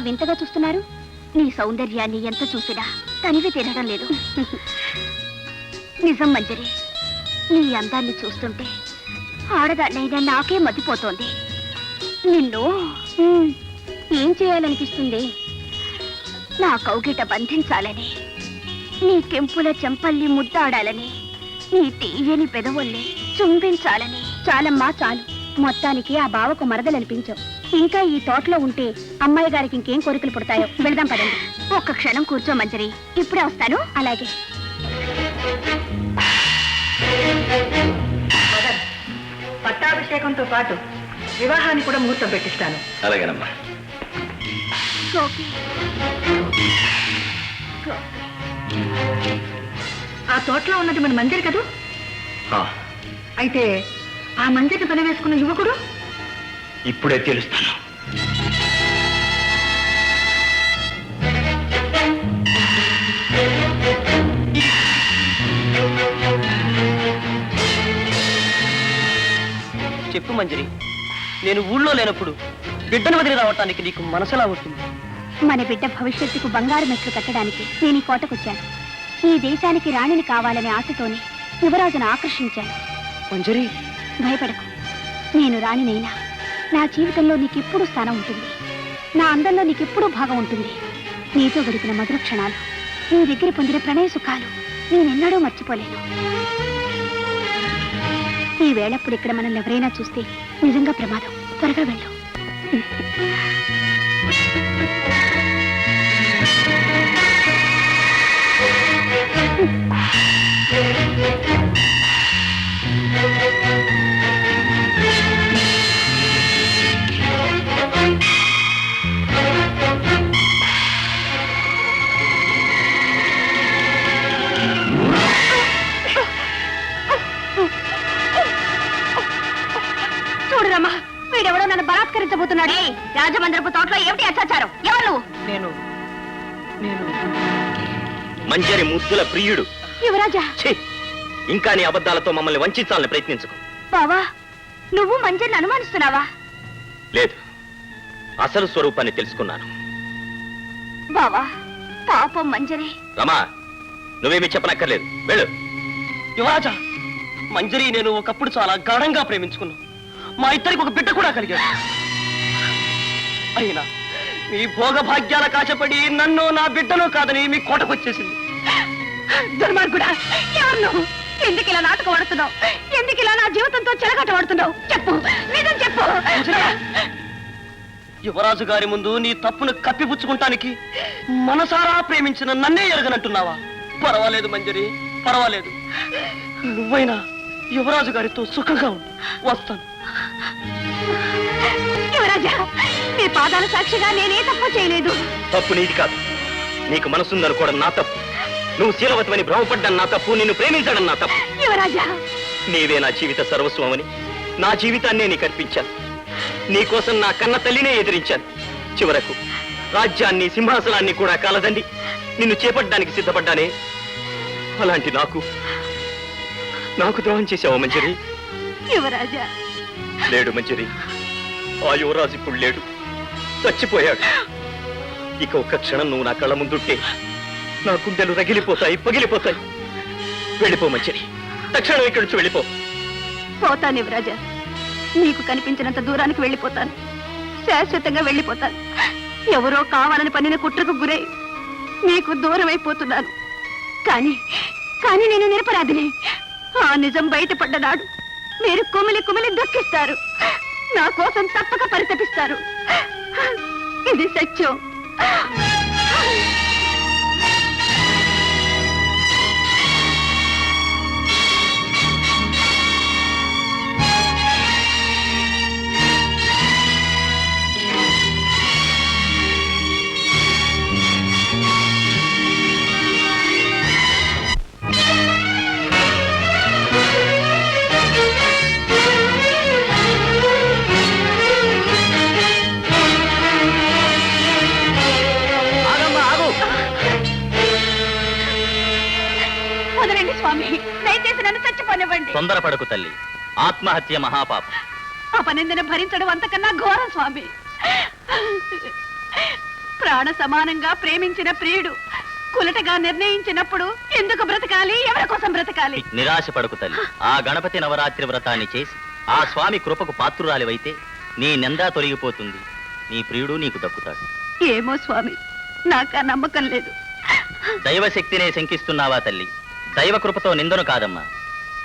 అలా వింతగా చూస్తున్నారు? నీ సౌందర్యాన్ని ఎంత చూసినా తనివి తినడం లేదు. నిజం మంజరి నీ అందాన్ని చూస్తుంటే ఆడదాన్నైనా నాకే మతిపోతోంది. నిన్ను ఉమ్, ఏం చేయాలనిపిస్తుంది? నా కౌగిట బంధించాలని నీ కెంపుల చెంపల్ని ముద్దాడాలని నీ తీయని పెదవుల్ని చుంబించాలని చాలమ్మా చాలు. మొత్తానికి ఆ బావకు మరదలనిపించావు. ఇంకా ఈ తోటలో ఉంటే అమ్మాయి గారికి ఇంకేం కోరికలు పుడతాయో వెళదాం పదండి. ఒక్క క్షణం కూర్చో మంజరి. ఇప్పుడే వస్తాను. అలాగే. పట్టాభిషేకంతో పాటు వివాహాన్ని కూడా ముహూర్తం పెట్టిస్తాను. అలాగేనమ్మా. ఆ తోటలో ఉన్నది మన మందిర్ కదూ? అయితే ఆ మందిర్ని పని వేసుకున్న యువకుడు? ఇప్పుడే తెలుస్తాను. చెప్పు మంజరి నేను ఊళ్ళో లేనప్పుడు బిడ్డను వదిలి రావటానికి నీకు మనసులా ఉంటుంది? మన బిడ్డ భవిష్యత్తుకు బంగారు మెట్లు కట్టడానికి నేను ఈ కోటకొచ్చాను. ఈ దేశానికి రాణిని కావాలనే ఆశతోనే యువరాజును ఆకర్షించాను. మంజరి! భయపడకు. నేను రాణినైనా. నా జీవితంలో నీకెప్పుడు స్థానం ఉంటుంది. నా అందంలో నీకెప్పుడూ భాగం ఉంటుంది. నీతో గడిపిన మధుర క్షణాలు నీ దగ్గర పొందిన ప్రణయ సుఖాలు నేనెన్నడూ మర్చిపోలేను. ఈ వేళప్పుడు ఇక్కడ మనల్ని ఎవరైనా చూస్తే నిజంగా ప్రమాదం. త్వరగా వెళ్ళు. రాజమందిరపు తోటలో ఏమిటి అత్యాచారం? ఎవరు? నువ్వు నేను నేను. మంజరి ముద్దుల ప్రియుడు. యువరాజా. ఛీ! ఇంకా నీ అబద్ధాలతో మమ్మల్ని వంచాలని ప్రయత్నించుకో. బావా నువ్వు మంజరిని అనుమానిస్తున్నావా? లేదు. అసలు స్వరూపాన్ని తెలుసుకున్నాను. బావా పాపం మంజరి. రమా నువ్వేమీ చెప్పనక్కర్లేదు. వెళ్ళు. యువరాజా మంజరి నేను ఒకప్పుడు చాలా గాఢంగా ప్రేమించుకున్నాం మా ఇద్దరికి ఒక బిడ్డ కూడా కలిగాడు. అయినా మీ భోగ భాగ్యాల కాశపడి నన్ను నా బిడ్డను కాదని మీ కోటకొచ్చేసింది దుర్మార్గుడా ఎవరు నువ్వు? ఎందుకు ఇలా నాటకం ఆడుతున్నావు? ఎందుకు ఇలా నా జీవితంతో చెలగట ఆడుతున్నావు? చెప్పు నిజం చెప్పు. యువరాజు గారి ముందు నీ తప్పును కప్పిపుచ్చుకుంటానికి మనసారా ప్రేమించిన నన్నే ఎరగనంటున్నావా? పర్వాలేదు మంజరి పర్వాలేదు. నువ్వైనా యువరాజు గారితో సుఖంగా ఉండు. వస్తాను. యువరాజా మీ పాదాల సాక్షిగా నేనే తప్పు చేయలేదు. తప్పు నీది కాదు. నీకు మనసుందనుకోవడం నా తప్పు. నువ్వు శీలవతమని భ్రమపడ్డం నా తప్పు. నిన్ను ప్రేమించడం నా తప్పు. యువరాజా! నీవే నా జీవిత సర్వస్వమని నా జీవితాన్నే నీకు అర్పించాను. నీకోసం నా కన్న తల్లినే ఎదిరించాను. చివరకు రాజ్యాన్ని సింహాసనాన్ని కూడా కాలదండి. నిన్ను చేపట్టడానికి సిద్ధపడ్డానే. అలాంటి నాకు నాకు ద్రోహం చేశావు మంజరి యువరాజా! లేడు మంజరి ఆ యువరాజు ఇప్పుడు లేడు. చచ్చిపోయాడు. ఇక ఒక్క క్షణం నువ్వు నా కళ్ళ ముందుంటే నా గుండెలు రగిలిపోతాయి పగిలిపోతాయి. వెళ్ళిపో మంచిది. తక్షణం ఇక్కడి నుంచి వెళ్ళిపో. పోతాను యువరాజా నీకు కనిపించినంత దూరానికి వెళ్ళిపోతాను. శాశ్వతంగా వెళ్ళిపోతాను. ఎవరో కావాలని పన్నిన కుట్రకు గురై నీకు దూరం అయిపోతున్నాను కానీ కానీ నేను నిరపరాధిని. ఆ నిజం బయటపడ్డ నాడు మీరు కుమిలి కుమిలి దుఃఖిస్తారు. నా కోసం తప్పక పరితపిస్తారు. ఇది సత్యం. ఆత్మహత్య మహాపాపం. అపనిందను భరించడం అంతకన్నా ఘోరం స్వామి. ప్రాణ సమానంగా ప్రేమించిన ప్రియుడు కులటగా నిర్ణయించినప్పుడు ఎందుకు బ్రతకాలి? ఎవరి కోసం బ్రతకాలి? నిరాశ పడకు తల్లి. ఆ గణపతి నవరాత్రి వ్రతాన్ని చేసి ఆ స్వామి కృపకు పాత్రురాలివైతే నీ నిందా తొలగిపోతుంది. నీ ప్రియుడు నీకు దక్కుతాడు. ఏమో స్వామి నాకు ఆ నమ్మకం లేదు. దైవశక్తినే శంకిస్తున్నావా తల్లి? దైవ కృపతో నిందను కాదమ్మా.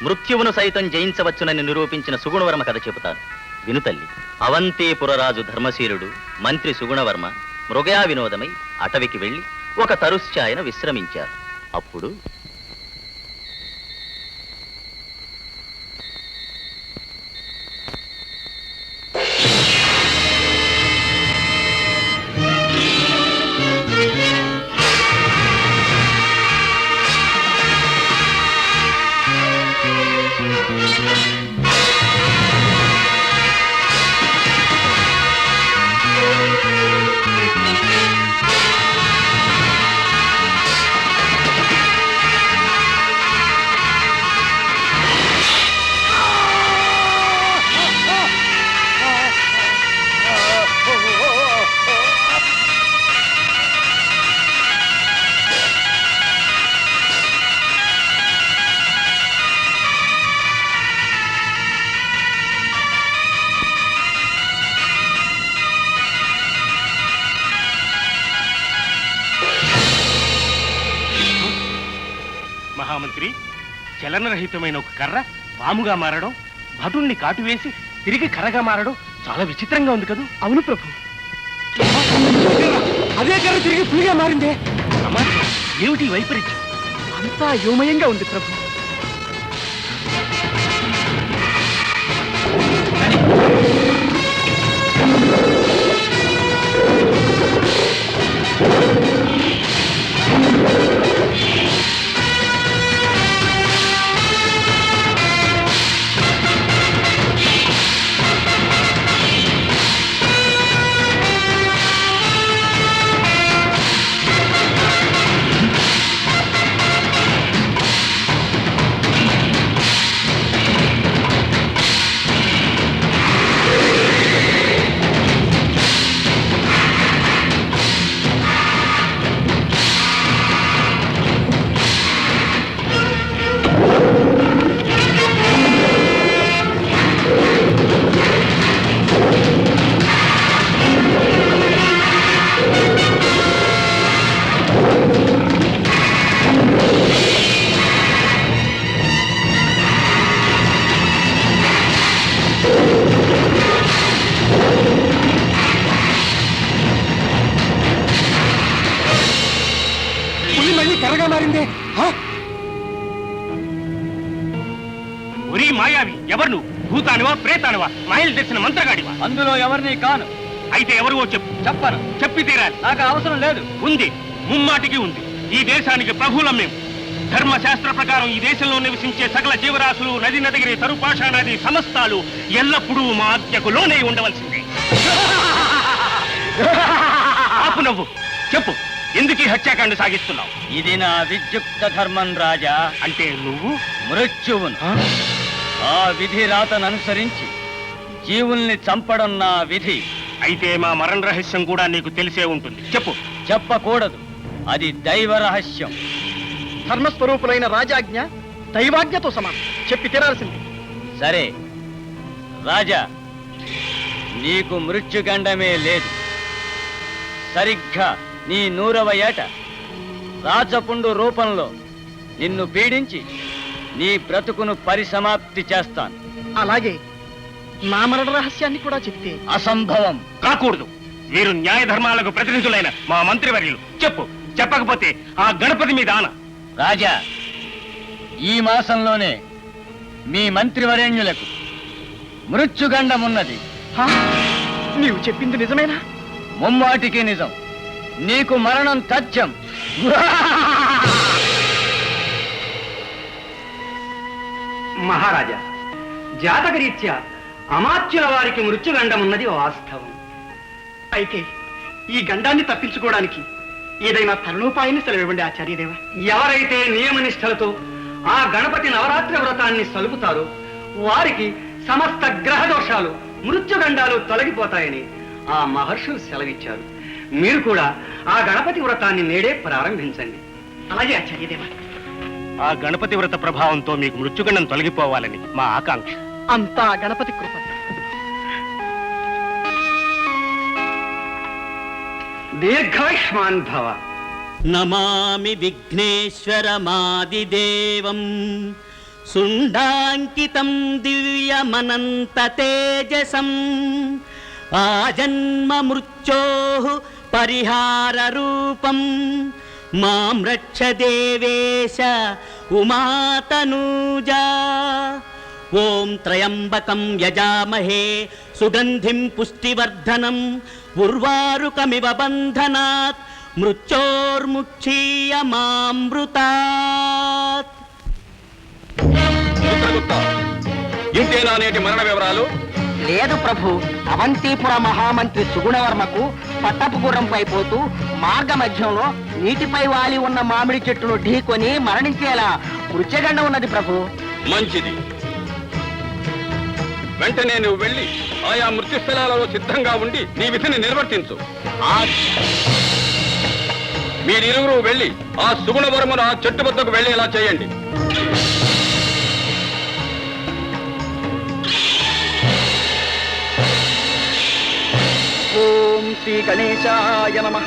మృత్యువును సైతం జయించవచ్చునని నిరూపించిన సుగుణవర్మ కథ చెబుతాను. విను తల్లి. అవంతీపురరాజు ధర్మశీలుడు మంత్రి సుగుణవర్మ మృగయా వినోదమై అటవికి వెళ్ళి ఒక తరుశ్చాయన విశ్రమించారు. అప్పుడు చలనరహితమైన ఒక కర్ర పాముగా మారడం భటుణ్ణి కాటు వేసి తిరిగి కర్రగా మారడం చాలా విచిత్రంగా ఉంది కదూ? అవును ప్రభు. అదే కర్ర తిరిగి పులిగా మారిందే. ఏమిటి వైపరీత్యం? అంతా యోమయంగా ఉంది ప్రభు. ఎవరు నువ్వు భూతానివా ప్రేతానివా? మాయలు తెచ్చిన మంత్రగాడివా? అందులో ఎవరిని కాను? అయితే ఎవరివో చెప్పు. చెప్పను చెప్పి తీరాలి. నాకు అవసరం లేదు. ఉంది. ముమ్మాటికి ఉంది. ఈ దేశానికి ప్రభువులం మేము. ధర్మశాస్త్ర ప్రకారం ఈ దేశంలో నివసించే సకల జీవరాశులు నది నదిగిరి తరుపాష నది సమస్తాలు ఎల్లప్పుడూ మా ఆజ్ఞకు లోనే ఉండవలసిందే. ఆపు నవ్వు. చెప్పు. ఎందుకు ఈ హత్యాకాండ సాగిస్తున్నావు? ఇది నా విద్యుక్త ధర్మం రాజా. అంటే నువ్వు? మృత్యువును. ఆ విధి రాతను అనుసరించి జీవుల్ని చంపడం నా విధి. అయితే మా మరణ రహస్యం కూడా నీకు తెలిసే ఉంటుంది. చెప్పు. చెప్పకూడదు. అది దైవ రహస్యం. ధర్మస్వరూపులైన రాజాజ్ఞ దైవాజ్ఞతో సమానం. చెప్పి తీరాల్సింది. సరే. రాజా నీకు మృత్యుగండమే లేదు. సరిగ్గా నీ నూరవ ఏట రాచపుండు రూపంలో నిన్ను పీడించి నీ బ్రతుకును పరిసమాప్తి చేస్తాను. అలాగే నా మరణ రహస్యాన్ని కూడా చెప్తే అసంభవం. కాకూడదు. వీరు న్యాయ ధర్మాలకు ప్రతినిధులైన మా మంత్రివర్యులు. చెప్పు చెప్పకపోతే ఆ గణపతి మీద ఆన. రాజా ఈ మాసంలోనే మీ మంత్రివరేణ్యులకు మృత్యుగండమున్నది నీవు చెప్పింది నిజమేనా? ముమ్మాటికి నిజం. నీకు మరణం తథ్యం. మహారాజా జాతకరీత్యా అమాత్యుల వారికి మృత్యుగండమున్నది వాస్తవం. అయితే ఈ గండాన్ని తప్పించుకోవడానికి ఏదైనా తరుణోపాయాన్ని సెలవివ్వండి ఆచార్యదేవ. ఎవరైతే నియమనిష్టలతో ఆ గణపతి నవరాత్రి వ్రతాన్ని సలుపుతారో వారికి సమస్త గ్రహ దోషాలు మృత్యుగండాలు తొలగిపోతాయని ఆ మహర్షులు సెలవిచ్చారు. మీరు కూడా ఆ గణపతి వ్రతాన్ని నేడే ప్రారంభించండి. అలాగే ఆచార్యదేవా. ఆ గణపతి వ్రత ప్రభావంతో మీకు మృత్యుగండం తొలగిపోవాలని మా ఆకాంక్ష. అంతా గణపతి కృప. దీర్ఘాయుష్మాన్ భవ. నమామి విఘ్నేశ్వరమాదిదేవం సుండాంకితం దివ్యమనంత తేజసం. ఆజన్మ మృత్యో పరిహార రూపం. మాం రక్ష దేవేశ ఉమాతనూజా. ఓం త్రయంబకం యజామహే సుగంధిం పుష్టివర్ధనం ఉర్వారుకమివ బంధనాత్ మృత్యోర్ముక్షీయమామృతాత్ ఇంతేనా నేటి మరణ వివరాలు? లేదు ప్రభు అవంతిపుర మహామంత్రి సుగుణవర్మకు పట్టపు గుర్రంపై పోతూ మార్గ మధ్యంలో నీటిపై వాలి ఉన్న మామిడి చెట్టును ఢీకొని మరణించేలా మృత్యగండ ఉన్నది ప్రభు. మంచిది. వెంటనే నువ్వు వెళ్ళి ఆయా మృత్యు స్థలాలలో సిద్ధంగా ఉండి నీ విధిని నిర్వర్తించు. మీరిరువురు వెళ్ళి ఆ సుగుణవరమును ఆ చెట్టు వద్దకు వెళ్ళేలా చేయండి. ఓం శ్రీ గణేశాయ నమ.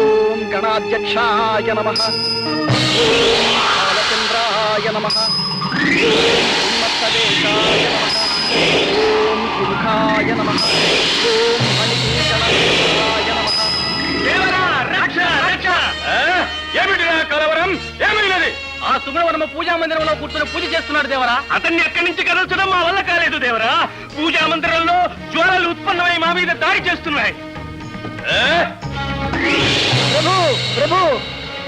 ఓం గణాధ్యక్షాయ నమ. బాలచంద్రాయ నమ. ఓం ఓం సింహాయ నమ. ఓం మణికీకరణాయ నమ. ఏమిటిరా కలవరం? ఆ సుబ్రహ్మణ్య పూజా మందిరంలో కూర్చొని పూజ చేస్తున్నాడు దేవరా. అతన్ని ఎక్కడి నుంచి కదల్చడం మా వల్ల కాలేదు దేవరా. పూజా మందిరంలో జ్వరాలు ఉత్పన్నమై మా మీద దాడి చేస్తున్నాయి. ప్రభు ప్రభు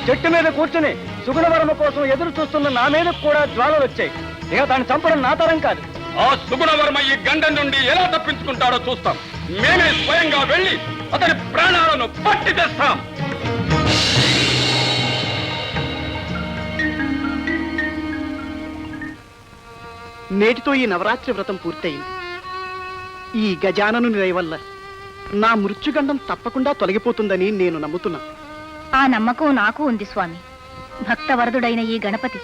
చెట్టు మీద కూర్చుని సుగుణవరమ కోసం ఎదురు చూస్తున్న నా మీద కూడా జ్వాలలు వచ్చాయి. ఇక దాన్ని చంపడం నా తరం కాదు. ఆ సుగుణవర్మ ఈ గండం నుండి ఎలా తప్పించుకుంటాడో చూస్తాం. మేమే స్వయంగా వెళ్ళి అతని ప్రాణాలను పట్టి తెస్తాం. నేటితో ఈ నవరాత్రి వ్రతం పూర్తయింది. ఈ గజానను దయ వల్ల నా మృత్యుగండం తప్పకుండా తొలగిపోతుందని నేను నమ్ముతున్నా. ఆ నమ్మకం నాకు ఉంది స్వామి. భక్తవరదుడైన ఈ గణపతి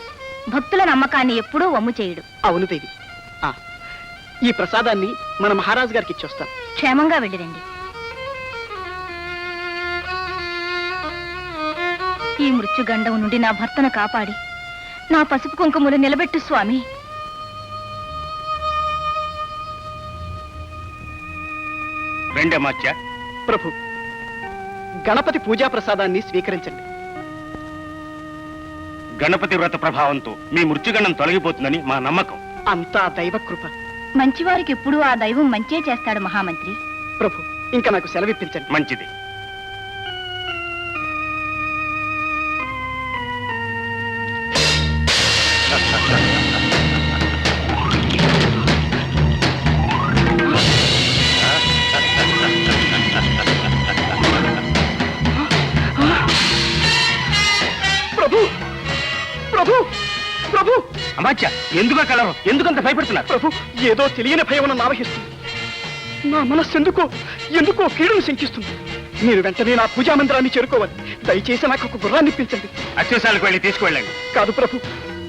భక్తుల నమ్మకాన్ని ఎప్పుడూ వమ్ము చేయడు. అవును దేవి. ఆ, ఈ ప్రసాదాన్ని మన మహారాజు గారికి ఇచ్చొస్తాను. క్షేమంగా వెళ్ళిరండి. ఈ మృత్యుగండం నుండి నా భర్తను కాపాడి నా పసుపు కుంకుమలు నిలబెట్టు స్వామి. రెండే మాత్య ప్రభు గణపతి పూజా ప్రసాదాన్ని స్వీకరించండి. గణపతి వ్రత ప్రభావంతో మీ మృత్యుగండం తొలగిపోతుందని మా నమ్మకం. అంతా దైవ కృప. మంచివారికి ఎప్పుడూ ఆ దైవం మంచే చేస్తాడు మహామంత్రి. ప్రభు ఇంకా నాకు సెలవిప్పించండి. మంచిది. ప్రభు! ప్రభు! అమాత్య ఎందుకు కలవరం ఎందుకంత భయపడుతున్నారు? ప్రభు ఏదో తెలియని భయం నన్ను ఆవహిస్తుంది. నా మనస్సు ఎందుకో ఎందుకో కీడును శంకిస్తుంది. మీరు వెంటనే నా పూజా మందిరాన్ని చేరుకోవాలి. దయచేసి నాకు ఒక గుర్రాన్ని ఇప్పించండి అత్యవసాలకు వెళ్ళి తీసుకువెళ్ళండి. కాదు ప్రభు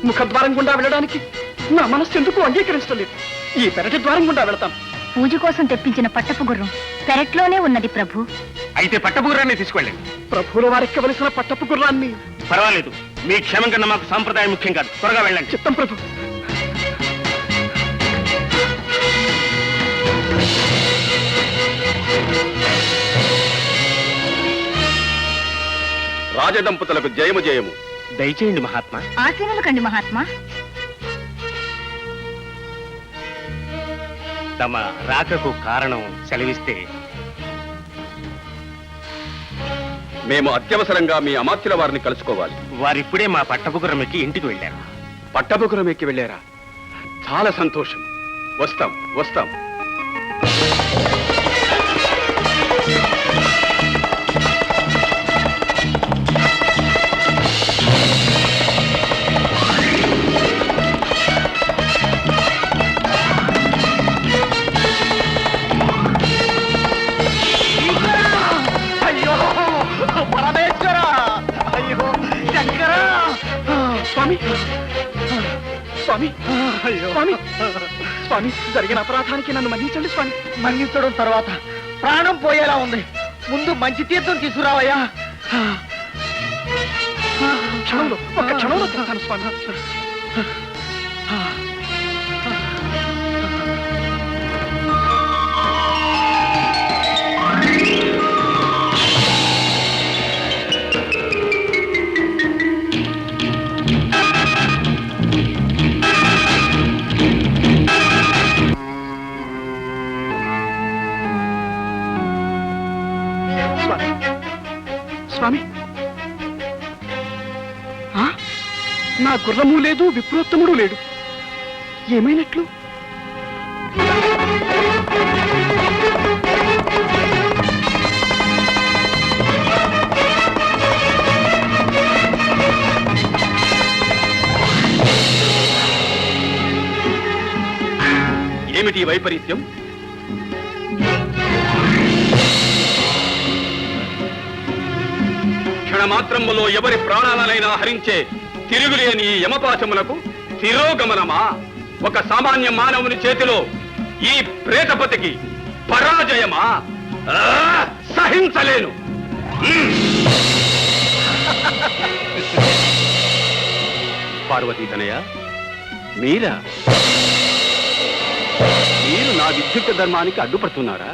ముఖద్వారం గుండా వెళ్ళడానికి నా మనస్సు ఎందుకు అంగీకరించడం లేదు. ఈ పెరటి ద్వారం గుండా వెళతాను పూజ కోసం తెప్పించిన పట్టపు గుర్రం పెరట్లోనే ఉన్నది ప్రభు. అయితే పట్టపుగురాన్ని తీసుకువెళ్ళండి. ప్రభువుల వారెక్కవలసిన పట్టపు గుర్రాన్ని? పర్వాలేదు. మీ క్షేమం కన్నా మాకు సాంప్రదాయం ముఖ్యం కాదు. త్వరగా వెళ్ళండి. చిత్తం ప్రభు రాజదంపతులకు జయము జయము. దయచేయండి మహాత్మా. ఆశీనులు కండి మహాత్మా. తమ రాకకు కారణం సెలవిస్తే మేము అత్యవసరంగా మీ అమాత్యుల వారిని కలుసుకోవాలి. వారిప్పుడే మా పట్టపుగురం ఎక్కి ఇంటికి వెళ్ళారు. పట్టపుకురం ఎక్కి వెళ్ళారా? చాలా సంతోషం. వస్తాం వస్తాం. పరమేశ్వర. అయ్యో శంకర. స్వామి. స్వామి. స్వామి. స్వామి జరిగిన అపరాధానికి నన్ను మన్నించండి స్వామి. మన్నించడం తర్వాత ప్రాణం పోయేలా ఉంది. ముందు మంచి తీర్థం తీసుకురావయ్యా. క్షణంలో ఒక క్షణంలో తెస్తాను స్వామి. గుర్రము లేదు విప్రోత్తముడు లేడు. ఏమైనట్లు? ఏమిటి వైపరీత్యం? క్షణమాత్రములో ఎవరి ప్రాణాలనైనా హరించే తిరుగులేని ఈ యమపాశమునకు తిరోగమనమా? ఒక సామాన్య మానవుని చేతిలో ఈ ప్రేతపతికి పరాజయమా? సహించలేను. పార్వతీ తనయ మీరా? మీరు నా విద్యుత్ ధర్మానికి అడ్డుపడుతున్నారా?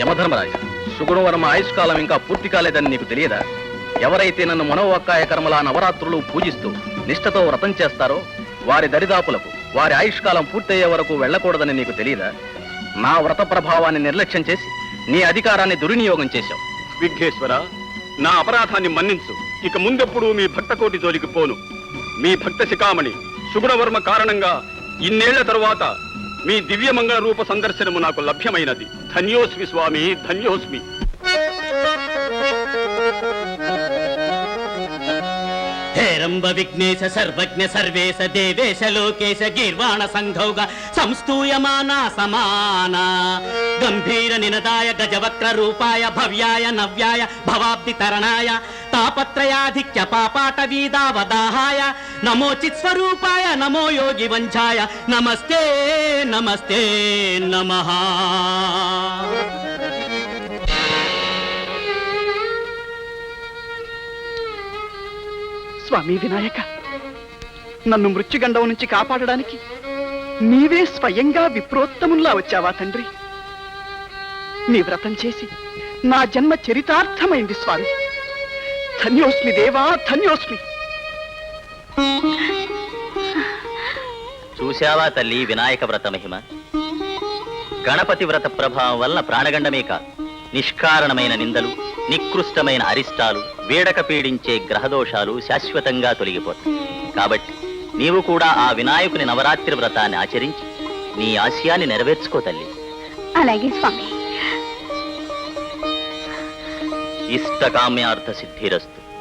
యమధర్మరాజ సుగుణవరం ఆయుష్కాలం ఇంకా పూర్తి కాలేదని నీకు తెలియదా? ఎవరైతే నన్ను మనోవక్కాయ కర్మల నవరాత్రులు పూజిస్తూ నిష్ఠతో వ్రతం చేస్తారో వారి దరిదాపులకు వారి ఆయుష్కాలం పూర్తయ్యే వరకు వెళ్ళకూడదని నీకు తెలియదా? నా వ్రత ప్రభావాన్ని నిర్లక్ష్యం చేసి నీ అధికారాన్ని దుర్వినియోగం చేశావు. విఘ్నేశ్వర నా అపరాధాన్ని మన్నించు. ఇక ముందెప్పుడు మీ భక్తకోటి జోలికి పోను. మీ భక్త శిఖామణి సుగుణవర్మ కారణంగా ఇన్నేళ్ళ తరువాత మీ దివ్యమంగళ రూప సందర్శనము నాకు లభ్యమైనది. ధన్యోస్మి స్వామి ధన్యోస్మి. హేరంబ విఘ్నేశ సర్వజ్ఞ సర్వేశ దేవేశ లోకేశ గీర్వాణ సంఘౌగ సంస్తూయమాన సమాన. గంభీర నినదాయ గజవక్ర రూపాయ భవ్యాయ నవ్యాయ భవాబ్ది తరణాయ తాపత్రయాధిక్య పాపాట వీదావదాహాయ నమోచిత్ స్వరూపాయ నమో యోగి వంఛాయ. నమస్తే నమస్తే నమ. స్వామి వినాయక. నన్ను మృత్యుగండం నుంచి కాపాడడానికి నీవే స్వయంగా విప్రోత్తముల్లా వచ్చావా తండ్రి. నీ వ్రతం చేసి నా జన్మ చరితార్థమైంది స్వామి. ధన్యోస్మి దేవా ధన్యోస్మి. చూశావా తల్లి వినాయక వ్రత మహిమ? గణపతి వ్రత ప్రభావం వల్ల ప్రాణగండమే కాదు నిష్కారణమైన నిందలు నికృష్టమైన అరిష్టాలు వేడక పీడించే గ్రహదోషాలు శాశ్వతంగా తొలగిపోతాయి. కాబట్టి నీవు కూడా ఆ వినాయకుని నవరాత్రి వ్రతాన్ని ఆచరించి నీ ఆశయాన్ని నెరవేర్చుకో తల్లి. అలాగే స్వామి. ఇష్టకామ్యార్థ సిద్ధిరస్తు.